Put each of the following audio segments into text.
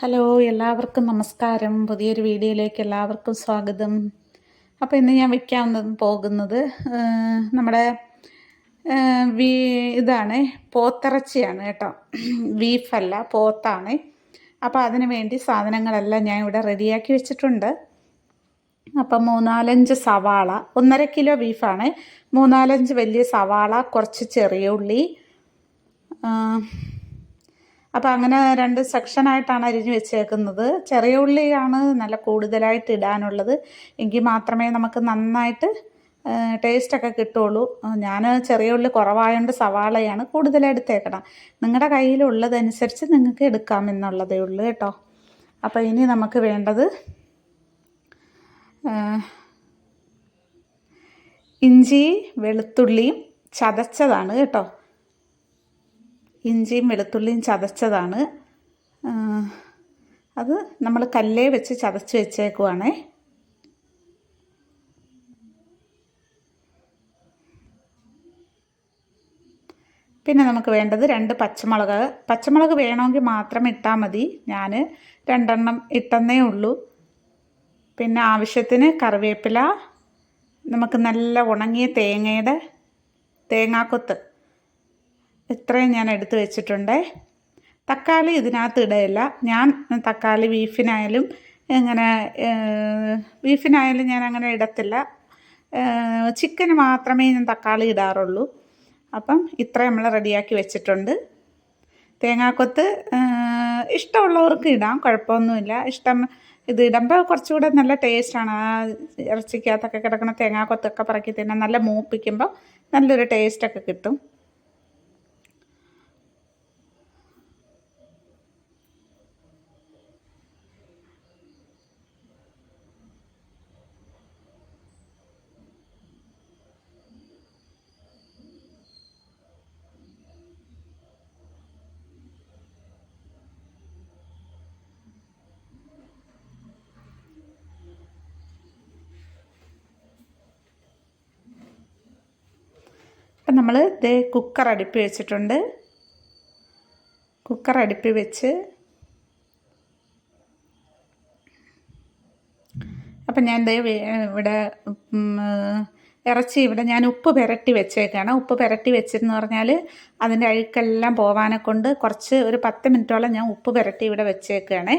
Hello എല്ലാവർക്കും നമസ്കാരം. പുതിയൊരു വീഡിയോയിലേക്ക് എല്ലാവർക്കും സ്വാഗതം. അപ്പോൾ ഇന്ന് ഞാൻ വെക്കാൻ പോകുന്നത് നമ്മുടെ വീ ഇതാണ് പോത്തിറച്ചിയാണ് കേട്ടോ. ബീഫല്ല പോത്താണ്. അപ്പോൾ അതിന് വേണ്ടി സാധനങ്ങളെല്ലാം ഞാൻ ഇവിടെ റെഡിയാക്കി വെച്ചിട്ടുണ്ട്. അപ്പം മൂന്നാലഞ്ച് സവാള ഒന്നര കിലോ ബീഫാണ്. മൂന്നാലഞ്ച് വലിയ സവാള കുറച്ച് ചെറിയ ഉള്ളി അപ്പോൾ അങ്ങനെ രണ്ട് സെക്ഷനായിട്ടാണ് അരിഞ്ഞ് വെച്ചേക്കുന്നത്. ചെറിയ ഉള്ളിയാണ് നല്ല കൂടുതലായിട്ട് ഇടാനുള്ളത്. എങ്കിൽ മാത്രമേ നമുക്ക് നന്നായിട്ട് ടേസ്റ്റൊക്കെ കിട്ടുള്ളൂ. ഞാൻ ചെറിയ ഉള്ളി കുറവായതുകൊണ്ട് സവാളയാണ് കൂടുതൽ എടുത്തേക്കണം നിങ്ങളുടെ കയ്യിലുള്ളതനുസരിച്ച് നിങ്ങൾക്ക് എടുക്കാം എന്നുള്ളതേ ഉള്ളൂ കേട്ടോ. അപ്പോൾ ഇനി നമുക്ക് വേണ്ടത് ഇഞ്ചി വെളുത്തുള്ളിയും ചതച്ചതാണ് കേട്ടോ. ഇഞ്ചിയും വെളുത്തുള്ളിയും ചതച്ചതാണ്. അത് നമ്മൾ കല്ലേ വെച്ച് ചതച്ച് വെച്ചേക്കുവാണേ. പിന്നെ നമുക്ക് വേണ്ടത് രണ്ട് പച്ചമുളക്. പച്ചമുളക് വേണമെങ്കിൽ മാത്രം ഇട്ടാൽ മതി. ഞാൻ രണ്ടെണ്ണം ഇട്ടെന്നേ ഉള്ളൂ. പിന്നെ ആവശ്യത്തിന് കറിവേപ്പില. നമുക്ക് നല്ല ഉണങ്ങിയ തേങ്ങയുടെ തേങ്ങാക്കൊത്ത്. ഇത്രയും ഞാൻ എടുത്ത് വെച്ചിട്ടുണ്ട്. തക്കാളി ഇതിനകത്ത് ഇടയില്ല. ഞാൻ തക്കാളി ബീഫിനായാലും ഇങ്ങനെ ബീഫിനായാലും ഞാൻ അങ്ങനെ ഇടത്തില്ല. ചിക്കന് മാത്രമേ ഞാൻ തക്കാളി ഇടാറുള്ളൂ. അപ്പം ഇത്ര നമ്മൾ റെഡിയാക്കി വെച്ചിട്ടുണ്ട്. തേങ്ങാക്കൊത്ത് ഇഷ്ടമുള്ളവർക്ക് ഇടാം കുഴപ്പമൊന്നുമില്ല. ഇഷ്ടം ഇത് ഇടുമ്പോൾ കുറച്ചുകൂടെ നല്ല ടേസ്റ്റാണ്. ആ ഇറച്ചിക്കകത്തൊക്കെ കിടക്കുന്ന തേങ്ങാക്കൊത്തൊക്കെ പറക്കി തിന്നാൻ നല്ല മൂപ്പിക്കുമ്പോൾ നല്ലൊരു ടേസ്റ്റൊക്കെ കിട്ടും. അപ്പം നമ്മൾ ഇത് കുക്കർ അടുപ്പി വെച്ചിട്ടുണ്ട്. കുക്കർ അടുപ്പി വെച്ച്. അപ്പം ഞാൻ ദേ ഇവിടെ ഇറച്ചി ഇവിടെ ഞാൻ ഉപ്പ് പുരട്ടി വെച്ചേക്കാണ്. ഉപ്പ് പുരട്ടി വെച്ചെന്ന് പറഞ്ഞാൽ അതിന്റെ അഴുക്കെല്ലാം പോവാനെ കൊണ്ട് കുറച്ച് ഒരു പത്ത് മിനിറ്റോളം ഞാൻ ഉപ്പ് പുരട്ടി ഇവിടെ വെച്ചേക്കുകയാണേ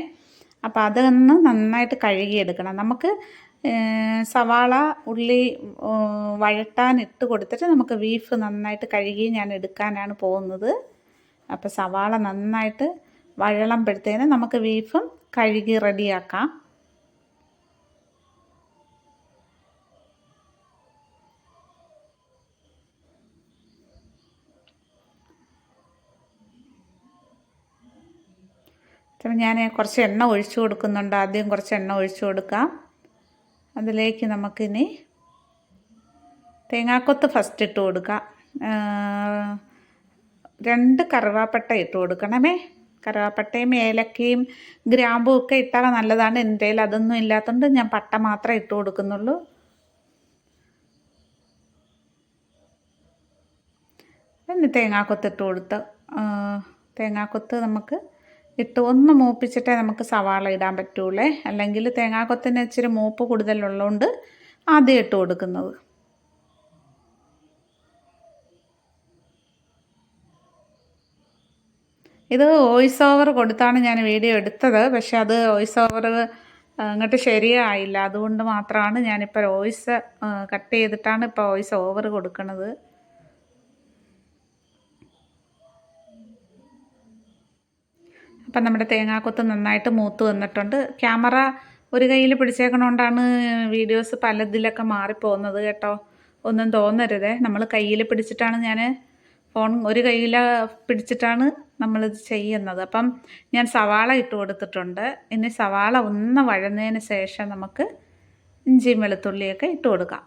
അപ്പോൾ അതൊന്ന് നന്നായിട്ട് കഴുകിയെടുക്കണം. നമുക്ക് സവാള ഉള്ളി ഇട്ട് കൊടുത്തിട്ട് നമുക്ക് ബീഫ് നന്നായിട്ട് കഴുകി ഞാൻ എടുക്കാനാണ് പോകുന്നത്. അപ്പോൾ സവാള നന്നായിട്ട് വഴളുമ്പോഴത്തേന് നമുക്ക് ബീഫും കഴുകി റെഡിയാക്കാം. ഞാൻ കുറച്ച് എണ്ണ ഒഴിച്ചു കൊടുക്കുന്നുണ്ട്. ആദ്യം കുറച്ച് എണ്ണ ഒഴിച്ചു കൊടുക്കാം. അതിലേക്ക് നമുക്കിനി തേങ്ങാക്കൊത്ത് ഫസ്റ്റ് ഇട്ട് കൊടുക്കാം. രണ്ട് കറുവാപ്പട്ട ഇട്ട് കൊടുക്കണമേ. കറുവാപ്പട്ടയും ഏലക്കയും ഗ്രാമ്പും ഒക്കെ ഇട്ടാൽ നല്ലതാണ്. എന്റെ കയ്യിൽ അതൊന്നും ഇല്ലാത്തതുകൊണ്ട് ഞാൻ പട്ട മാത്രമേ ഇട്ട് കൊടുക്കുന്നുള്ളൂ. പിന്നെ തേങ്ങാക്കൊത്ത് ഇട്ട് കൊടുത്ത് തേങ്ങാക്കൊത്ത് നമുക്ക് ഇട്ട് ഒന്ന് മൂപ്പിച്ചിട്ടേ നമുക്ക് സവാള ഇടാൻ പറ്റുള്ളേ. അല്ലെങ്കിൽ തേങ്ങാക്കൊത്തിന് ഇച്ചിരി മൂപ്പ് കൂടുതലുള്ളതുകൊണ്ട് ആദ്യം ഇട്ട് കൊടുക്കുന്നത്. ഇത് വോയിസ് ഓവർ കൊടുത്താണ് ഞാൻ വീഡിയോ എടുത്തത്. പക്ഷേ അത് വോയിസ് ഓവർ അങ്ങോട്ട് ശരിയായില്ല. അതുകൊണ്ട് മാത്രമാണ് ഞാനിപ്പോൾ വോയിസ് കട്ട് ചെയ്തിട്ടാണ് ഇപ്പോൾ വോയിസ് ഓവർ കൊടുക്കുന്നത്. അപ്പം നമ്മുടെ തേങ്ങാക്കൊത്ത് നന്നായിട്ട് മൂത്ത് വന്നിട്ടുണ്ട്. ക്യാമറ ഒരു കയ്യിൽ പിടിച്ചേക്കണോണ്ടാണ് വീഡിയോസ് പലതിലൊക്കെ മാറിപ്പോകുന്നത് കേട്ടോ. ഒന്നും തോന്നരുതേ. നമ്മൾ കയ്യിൽ പിടിച്ചിട്ടാണ് ഞാൻ ഫോൺ ഒരു കയ്യിൽ പിടിച്ചിട്ടാണ് നമ്മളിത് ചെയ്യുന്നത്. അപ്പം ഞാൻ സവാള ഇട്ട് കൊടുത്തിട്ടുണ്ട്. ഇനി സവാള ഒന്ന് വഴന്നതിന് ശേഷം നമുക്ക് ഇഞ്ചിയും വെളുത്തുള്ളിയൊക്കെ ഇട്ട് കൊടുക്കാം.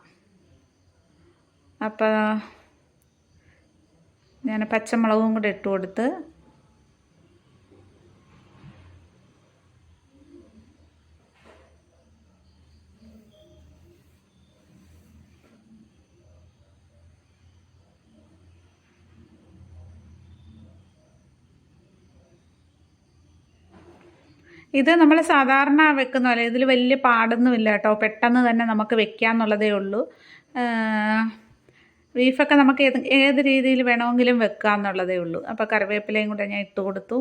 അപ്പോൾ ഞാൻ പച്ചമുളകും കൂടെ ഇട്ട് കൊടുത്ത് ഇത് നമ്മൾ സാധാരണ വെക്കുന്ന പോലെ ഇതിൽ വലിയ പാടൊന്നുമില്ല കേട്ടോ. പെട്ടെന്ന് തന്നെ നമുക്ക് വെക്കാമെന്നുള്ളതേ ഉള്ളൂ. ബീഫൊക്കെ നമുക്ക് ഏത് ഏത് രീതിയിൽ വേണമെങ്കിലും വെക്കുക എന്നുള്ളതേ ഉള്ളൂ. അപ്പോൾ കറിവേപ്പിലയും കൂടെ ഞാൻ ഇട്ട് കൊടുത്തു.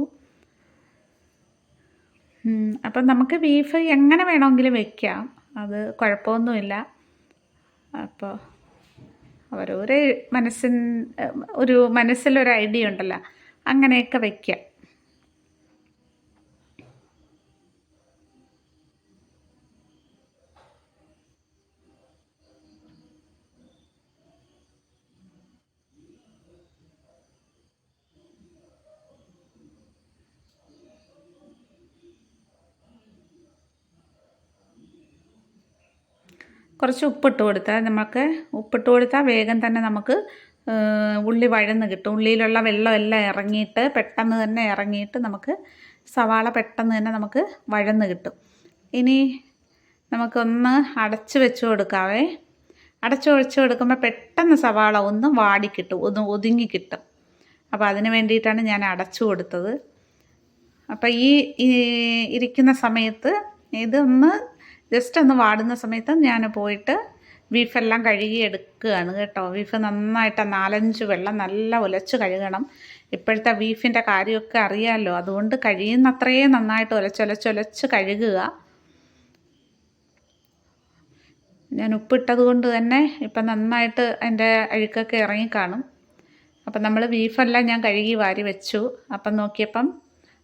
അപ്പം നമുക്ക് ബീഫ് എങ്ങനെ വേണമെങ്കിലും വെക്കാം. അത് കുഴപ്പമൊന്നുമില്ല. അപ്പോൾ ഓരോരോ മനസ്സിൻ ഒരു മനസ്സിലൊരു ഐഡിയ ഉണ്ടല്ലോ. അങ്ങനെയൊക്കെ വയ്ക്കാം കുറച്ച് ഉപ്പിട്ട് കൊടുത്താൽ നമുക്ക് ഉപ്പിട്ട് കൊടുത്താൽ വേഗം തന്നെ നമുക്ക് ഉള്ളി വഴന്ന് കിട്ടും. ഉള്ളിയിലുള്ള വെള്ളം എല്ലാം ഇറങ്ങിയിട്ട് പെട്ടെന്ന് തന്നെ ഇറങ്ങിയിട്ട് നമുക്ക് സവാള പെട്ടെന്ന് തന്നെ നമുക്ക് വഴന്ന് കിട്ടും. ഇനി നമുക്കൊന്ന് അടച്ച് വെച്ച് കൊടുക്കാവേ. അടച്ച് വെച്ച് കൊടുക്കുമ്പോൾ പെട്ടെന്ന് സവാള ഒന്ന് വാടിക്കിട്ടും ഒന്ന് ഒതുങ്ങി കിട്ടും. അപ്പോൾ അതിന് വേണ്ടിയിട്ടാണ് ഞാൻ അടച്ചു കൊടുത്തത്. അപ്പോൾ ഈ ഇരിക്കുന്ന സമയത്ത് ഇതൊന്ന് ജസ്റ്റ് ഒന്ന് വാടുന്ന സമയത്ത് ഞാൻ പോയിട്ട് ബീഫെല്ലാം കഴുകി എടുക്കുകയാണ് കേട്ടോ. ബീഫ് നന്നായിട്ട് നാലഞ്ച് വെള്ളം നല്ല ഉലച്ച് കഴുകണം. ഇപ്പോഴത്തെ ബീഫിന്റെ കാര്യമൊക്കെ അറിയാമല്ലോ അതുകൊണ്ട് കഴിയുന്നത്രയും നന്നായിട്ട് ഉലച്ചൊലച്ചൊലച്ച് കഴുകുക. ഞാൻ ഉപ്പിട്ടത് കൊണ്ട് തന്നെ ഇപ്പം നന്നായിട്ട് അതിന്റെ അഴുക്കൊക്കെ ഇറങ്ങിക്കാണും. അപ്പം നമ്മൾ ബീഫെല്ലാം ഞാൻ കഴുകി വാരി വെച്ചു. അപ്പം നോക്കിയപ്പം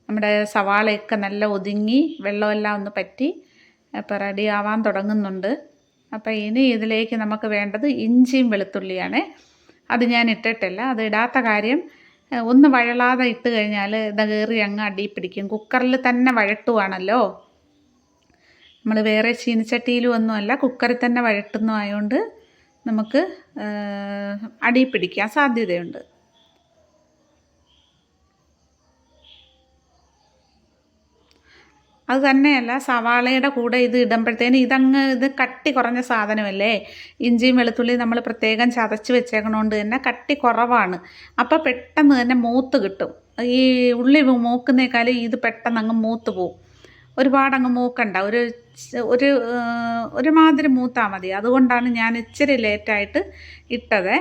നമ്മുടെ സവാളയൊക്കെ നല്ല ഒതുങ്ങി വെള്ളമെല്ലാം ഒന്ന് പറ്റി അപ്പോൾ റെഡി ആവാൻ തുടങ്ങുന്നുണ്ട്. അപ്പോൾ ഇനി ഇതിലേക്ക് നമുക്ക് വേണ്ടത് ഇഞ്ചിയും വെളുത്തുള്ളിയാണ്. അത് ഞാൻ ഇട്ടിട്ടില്ല. അത് ഇടാത്ത കാര്യം ഒന്ന് വഴളാതെ ഇട്ട് കഴിഞ്ഞാൽ ഇത് കയറി അങ്ങ് അടി പിടിക്കും. കുക്കറിൽ തന്നെ വഴട്ടുവാണല്ലോ. നമ്മൾ വേറെ ചീനിച്ചട്ടിയിലും ഒന്നുമല്ല കുക്കറിൽ തന്നെ വഴട്ടുന്നതായതുകൊണ്ട് നമുക്ക് അടി പിടിക്കാൻ സാധ്യതയുണ്ട്. അത് തന്നെയല്ല സവാളയുടെ കൂടെ ഇത് ഇടുമ്പോഴത്തേന് ഇതങ്ങ് ഇത് കട്ടി കുറഞ്ഞ സാധനമല്ലേ? ഇഞ്ചിയും വെളുത്തുള്ളിയും നമ്മൾ പ്രത്യേകം ചതച്ച് വെച്ചേക്കണോണ്ട് തന്നെ കട്ടി കുറവാണ്. അപ്പോൾ പെട്ടെന്ന് തന്നെ മൂത്ത് കിട്ടും. ഈ ഉള്ളി മൂക്കുന്നേക്കാളും ഇത് പെട്ടെന്ന് അങ്ങ് മൂത്ത് പോവും. ഒരുപാടങ്ങ് മൂക്കണ്ട. ഒരു ഒരു ഒരുമാതിരി മൂത്താൽ മതി. അതുകൊണ്ടാണ് ഞാൻ ഇച്ചിരി ലേറ്റായിട്ട് ഇട്ടത്.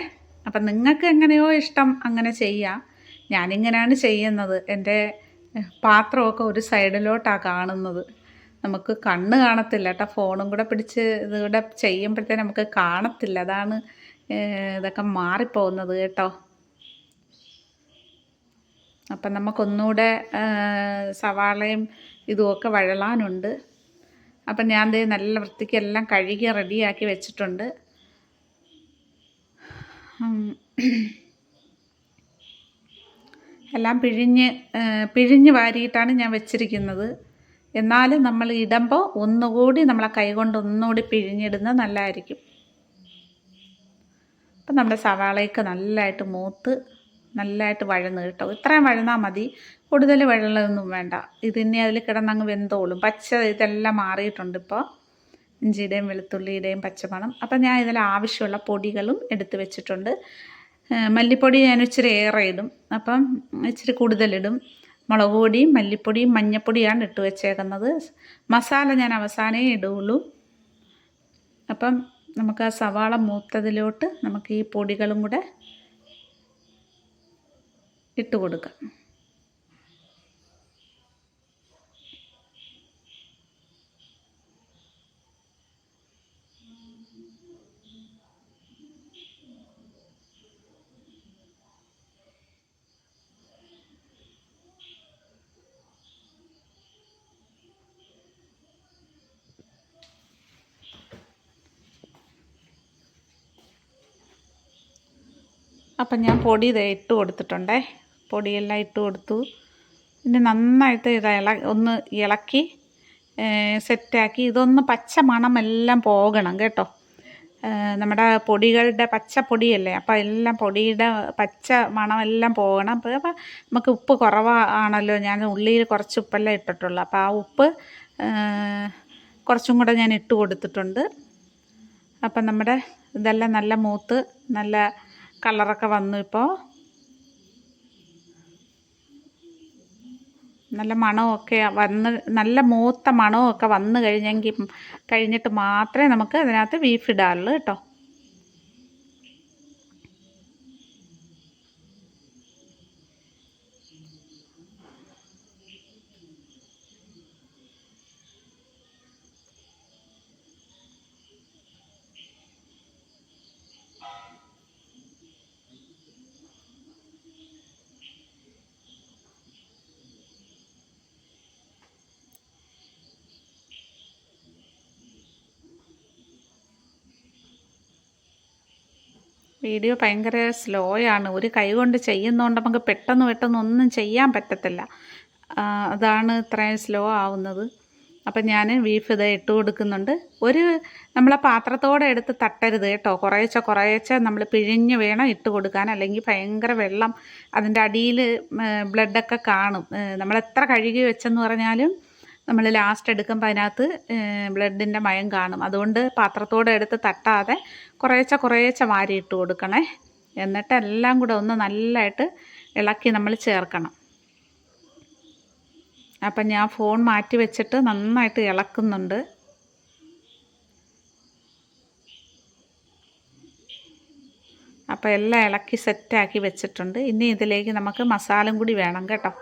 അപ്പം നിങ്ങൾക്ക് എങ്ങനെയോ ഇഷ്ടം അങ്ങനെ ചെയ്യാം. ഞാനിങ്ങനെയാണ് ചെയ്യുന്നത്. എന്റെ പാത്രമൊക്കെ ഒരു സൈഡിലോട്ടാണ് കാണുന്നത്. നമുക്ക് കണ്ണ് കാണത്തില്ല കേട്ടോ. ഫോണും കൂടെ പിടിച്ച് ഇതുകൂടെ ചെയ്യുമ്പോഴത്തേന് നമുക്ക് കാണത്തില്ല. അതാണ് ഇതൊക്കെ മാറിപ്പോകുന്നത് കേട്ടോ. അപ്പം നമുക്കൊന്നുകൂടെ സവാളയും ഇതുമൊക്കെ വഴളാനുണ്ട് അപ്പം ഞാൻ ദേ നല്ല വൃത്തിക്കെല്ലാം കഴുകി റെഡിയാക്കി വെച്ചിട്ടുണ്ട്. എല്ലാം പിഴിഞ്ഞ് പിഴിഞ്ഞ് വാരിയിട്ടാണ് ഞാൻ വെച്ചിരിക്കുന്നത്. എന്നാലും നമ്മൾ ഇടുമ്പോൾ ഒന്നുകൂടി നമ്മളെ കൈ കൊണ്ട് ഒന്നുകൂടി പിഴിഞ്ഞിടുന്നത് നല്ലതായിരിക്കും. അപ്പം നമ്മുടെ സവാളയൊക്കെ നല്ലതായിട്ട് മൂത്ത് നല്ലതായിട്ട് വഴന്ന് കേട്ടോ. ഇത്രയും വഴന്നാൽ മതി. കൂടുതൽ വെള്ളമൊന്നും വേണ്ട. ഇതിനെ അതിൽ കിടന്നങ്ങ് വെന്തോളും. പച്ച ഇതെല്ലാം മാറിയിട്ടുണ്ട് ഇപ്പോൾ. ഇഞ്ചിയുടെയും വെളുത്തുള്ളിയുടെയും പച്ചമണം. അപ്പം ഞാൻ ഇതിൽ ആവശ്യമുള്ള പൊടികളും എടുത്ത് വെച്ചിട്ടുണ്ട്. മല്ലിപ്പൊടി ഞാൻ ഇച്ചിരി ഏറെ ഇടും. അപ്പം ഇച്ചിരി കൂടുതലിടും. മുളക് പൊടിയും മല്ലിപ്പൊടിയും മഞ്ഞൾപ്പൊടിയാണ് ഇട്ട് വെച്ചേക്കുന്നത്. മസാല ഞാൻ അവസാനേ ഇടുകയുള്ളൂ അപ്പം നമുക്ക് ആ സവാള മൂത്തതിലോട്ട് നമുക്ക് ഈ പൊടികളും കൂടെ ഇട്ട് കൊടുക്കാം. അപ്പം ഞാൻ പൊടി ഇത് ഇട്ട് കൊടുത്തിട്ടുണ്ടേ. പൊടിയെല്ലാം ഇട്ട് കൊടുത്തു. പിന്നെ നന്നായിട്ട് ഇത് ഇള ഒന്ന് ഇളക്കി സെറ്റാക്കി. ഇതൊന്ന് പച്ച മണമെല്ലാം പോകണം കേട്ടോ. നമ്മുടെ പൊടികളുടെ പച്ച പൊടിയല്ലേ? അപ്പോൾ എല്ലാം പൊടിയുടെ പച്ച മണമെല്ലാം പോകണം. അപ്പോൾ നമുക്ക് ഉപ്പ് കുറവാണല്ലോ ഞാൻ ഉള്ളിയിൽ കുറച്ച് ഉപ്പെല്ലാം ഇട്ടിട്ടുള്ളൂ. അപ്പോൾ ആ ഉപ്പ് കുറച്ചും കൂടെ ഞാൻ ഇട്ട് കൊടുത്തിട്ടുണ്ട്. അപ്പം നമ്മുടെ ഇതെല്ലാം നല്ല മൂത്ത് നല്ല കളറൊക്കെ വന്നു ഇപ്പോൾ നല്ല മണമൊക്കെ വന്ന് നല്ല മൂത്ത മണമൊക്കെ വന്നു കഴിഞ്ഞെങ്കിൽ കഴിഞ്ഞിട്ട് മാത്രമേ നമുക്ക് അതിനകത്ത് ബീഫ് ഇടാറുള്ളൂ കേട്ടോ. വീഡിയോ ഭയങ്കര സ്ലോ ആണ് ഒരു കൈ കൊണ്ട് ചെയ്യുന്നതുകൊണ്ട് നമുക്ക് പെട്ടെന്ന് പെട്ടെന്ന് ഒന്നും ചെയ്യാൻ പറ്റത്തില്ല. അതാണ് ഇത്രയും സ്ലോ ആവുന്നത്. അപ്പം ഞാൻ ബീഫ് ഇത് ഇട്ട് കൊടുക്കുന്നുണ്ട്. ഒരു നമ്മളെ പാത്രത്തോടെ എടുത്ത് തട്ടരുത് കേട്ടോ. കുറേശ്ശെ കുറേശ്ശെ നമ്മൾ പിഴിഞ്ഞ് വേണം ഇട്ട് കൊടുക്കാൻ. അല്ലെങ്കിൽ ഭയങ്കര വെള്ളം അതിന്റെ അടിയിൽ ബ്ലഡൊക്കെ കാണും. നമ്മൾ എത്ര കഴുകി വെച്ചെന്ന് പറഞ്ഞാലും നമ്മൾ ലാസ്റ്റ് എടുക്കുമ്പോൾ അതിനകത്ത് ബ്ലഡിന്റെ മയം കാണും. അതുകൊണ്ട് പാത്രത്തോടെ എടുത്ത് തട്ടാതെ കുറേശ്ശെ വാരി ഇട്ട് കൊടുക്കണേ. എന്നിട്ട് എല്ലാം കൂടെ ഒന്ന് നല്ലതായിട്ട് ഇളക്കി നമ്മൾ ചേർക്കണം. അപ്പം ഞാൻ ഫോൺ മാറ്റി വെച്ചിട്ട് നന്നായിട്ട് ഇളക്കുന്നുണ്ട്. അപ്പോൾ എല്ലാം ഇളക്കി സെറ്റാക്കി വെച്ചിട്ടുണ്ട്. ഇനി ഇതിലേക്ക് നമുക്ക് മസാലയും കൂടി വേണം കേട്ടോ.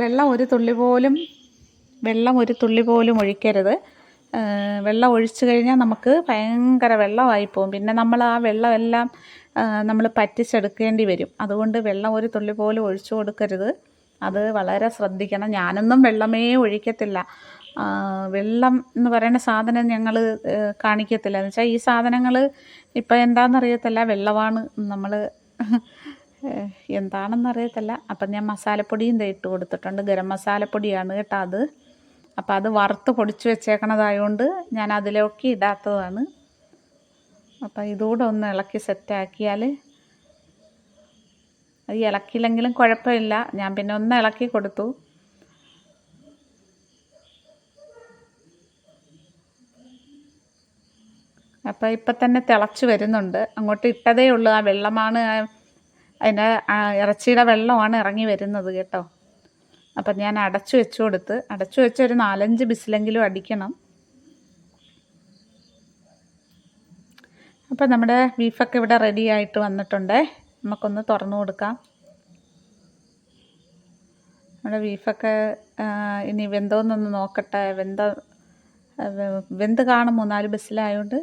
വെള്ളം ഒരു തുള്ളി പോലും വെള്ളം ഒരു തുള്ളി പോലും ഒഴിക്കരുത്. വെള്ളം ഒഴിച്ചു കഴിഞ്ഞാൽ നമുക്ക് ഭയങ്കര വെള്ളമായി പോകും. പിന്നെ നമ്മൾ ആ വെള്ളമെല്ലാം നമ്മൾ പറ്റിച്ചെടുക്കേണ്ടി വരും. അതുകൊണ്ട് വെള്ളം ഒരു തുള്ളി പോലും ഒഴിച്ചു കൊടുക്കരുത്. അത് വളരെ ശ്രദ്ധിക്കണം. ഞാനൊന്നും വെള്ളമേ ഒഴിക്കത്തില്ല. വെള്ളം എന്ന് പറയുന്ന സാധനം ഞങ്ങൾ കാണിക്കത്തില്ല. എന്ന് വെച്ചാൽ ഈ സാധനങ്ങൾ ഇപ്പം എന്താണെന്നറിയത്തില്ല വെള്ളമാണ് നമ്മൾ എന്താണെന്നറിയത്തില്ല അപ്പം ഞാൻ മസാലപ്പൊടിയും ഇട്ട് കൊടുത്തിട്ടുണ്ട്. ഗരം മസാലപ്പൊടിയാണ് കേട്ടോ അത്. അപ്പം അത് വറുത്ത് പൊടിച്ച് വെച്ചേക്കണതായതുകൊണ്ട് ഞാൻ അതിലേക്ക് ഇടാത്തതാണ്. അപ്പം ഇതുകൂടെ ഒന്ന് ഇളക്കി സെറ്റാക്കിയാൽ അത് ഇളക്കിയില്ലെങ്കിലും കുഴപ്പമില്ല. ഞാൻ പിന്നെ ഒന്ന് ഇളക്കി കൊടുത്തു. അപ്പം ഇപ്പം തന്നെ തിളച്ച് വരുന്നുണ്ട്. അങ്ങോട്ട് ഇട്ടതേ ഉള്ളൂ. ആ വെള്ളമാണ് അതിന്റെ ഇറച്ചിയുടെ വെള്ളമാണ് ഇറങ്ങി വരുന്നത് കേട്ടോ. അപ്പം ഞാൻ അടച്ചു വെച്ചു കൊടുത്ത് അടച്ചു വെച്ച് ഒരു നാലഞ്ച് ബിസിലെങ്കിലും അടിക്കണം. അപ്പം നമ്മുടെ ബീഫൊക്കെ ഇവിടെ റെഡി ആയിട്ട് വന്നിട്ടുണ്ടേ. നമുക്കൊന്ന് തുറന്നു കൊടുക്കാം. നമ്മുടെ ബീഫൊക്കെ ഇനി വെന്തോന്നൊന്ന് നോക്കട്ടെ. വെന്ത വെന്ത് കാണും മൂന്നാൽ ബസ്സിലായതുകൊണ്ട്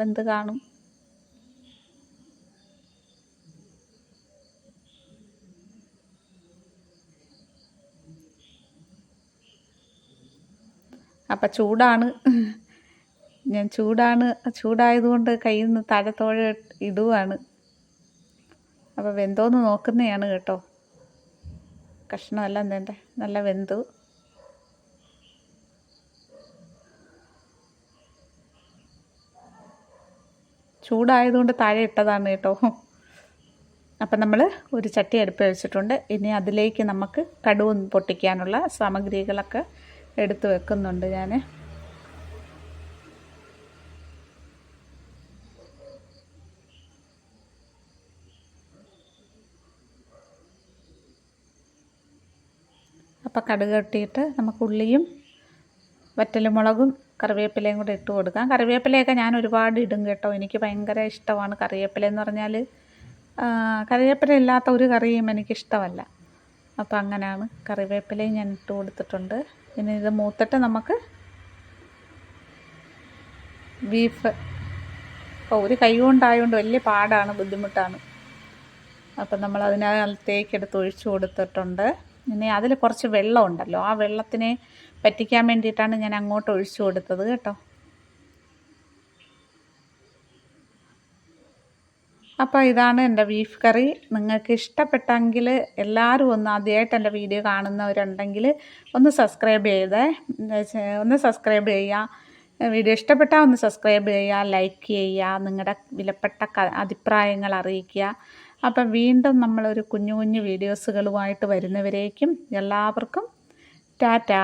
വെന്ത് കാണും. അപ്പം ചൂടാണ്. ഞാൻ ചൂടാണ്. ചൂടായതുകൊണ്ട് കയ്യിൽ നിന്ന് താഴത്തോഴ ഇടുവാണ്. അപ്പോൾ വെന്തോന്ന് നോക്കുന്നതാണ് കേട്ടോ. കഷ്ണമെല്ലാം തന്നെ നല്ല വെന്തു. ചൂടായതുകൊണ്ട് താഴെ ഇട്ടതാണ് കേട്ടോ. അപ്പം നമ്മൾ ഒരു ചട്ടി അടുപ്പ് വെച്ചിട്ടുണ്ട്. ഇനി അതിലേക്ക് നമുക്ക് കടുവ പൊട്ടിക്കാനുള്ള സാമഗ്രികളൊക്കെ എടുത്ത് വെക്കുന്നുണ്ട് ഞാൻ അപ്പം കടുക് കട്ടിയിട്ട് നമുക്ക് ഉള്ളിയും വറ്റലുമുളകും കറിവേപ്പിലയും കൂടെ ഇട്ട് കൊടുക്കാം. കറിവേപ്പിലയൊക്കെ ഞാൻ ഒരുപാട് ഇടും കേട്ടോ. എനിക്ക് ഭയങ്കര ഇഷ്ടമാണ് കറിവേപ്പില എന്ന് പറഞ്ഞാൽ കറിവേപ്പില ഇല്ലാത്ത ഒരു കറിയും എനിക്കിഷ്ടമല്ല. അപ്പോൾ അങ്ങനെയാണ് കറിവേപ്പിലയും ഞാൻ ഇട്ട് കൊടുത്തിട്ടുണ്ട്. ഇനി ഇത് മൂത്തിട്ട് നമുക്ക് ബീഫ് അപ്പോൾ ഒരു കൈ കൊണ്ടായതുകൊണ്ട് വലിയ പാടാണ് ബുദ്ധിമുട്ടാണ്. അപ്പം നമ്മൾ അതിനകത്തേക്ക് എടുത്ത് ഒഴിച്ചു കൊടുത്തിട്ടുണ്ട്. ഇനി അതിൽ കുറച്ച് വെള്ളമുണ്ടല്ലോ ആ വെള്ളത്തിനെ പറ്റിക്കാൻ വേണ്ടിയിട്ടാണ് ഞാൻ അങ്ങോട്ട് ഒഴിച്ചു കൊടുത്തത് കേട്ടോ. അപ്പോൾ ഇതാണ് എന്റെ ബീഫ് കറി നിങ്ങൾക്ക് ഇഷ്ടപ്പെട്ടെങ്കിൽ എല്ലാവരും ഒന്ന് ആദ്യമായിട്ട് എന്റെ വീഡിയോ കാണുന്നവരുണ്ടെങ്കിൽ ഒന്ന് സബ്സ്ക്രൈബ് ചെയ്തേ. ഒന്ന് സബ്സ്ക്രൈബ് ചെയ്യുക വീഡിയോ ഇഷ്ടപ്പെട്ടാൽ ഒന്ന് സബ്സ്ക്രൈബ് ചെയ്യുക ലൈക്ക് ചെയ്യുക നിങ്ങളുടെ വിലപ്പെട്ട അഭിപ്രായങ്ങൾ അറിയിക്കുക. അപ്പം വീണ്ടും നമ്മളൊരു കുഞ്ഞു കുഞ്ഞു വീഡിയോസുകളുമായിട്ട് വരുന്നവരേക്കും എല്ലാവർക്കും ടാറ്റാ.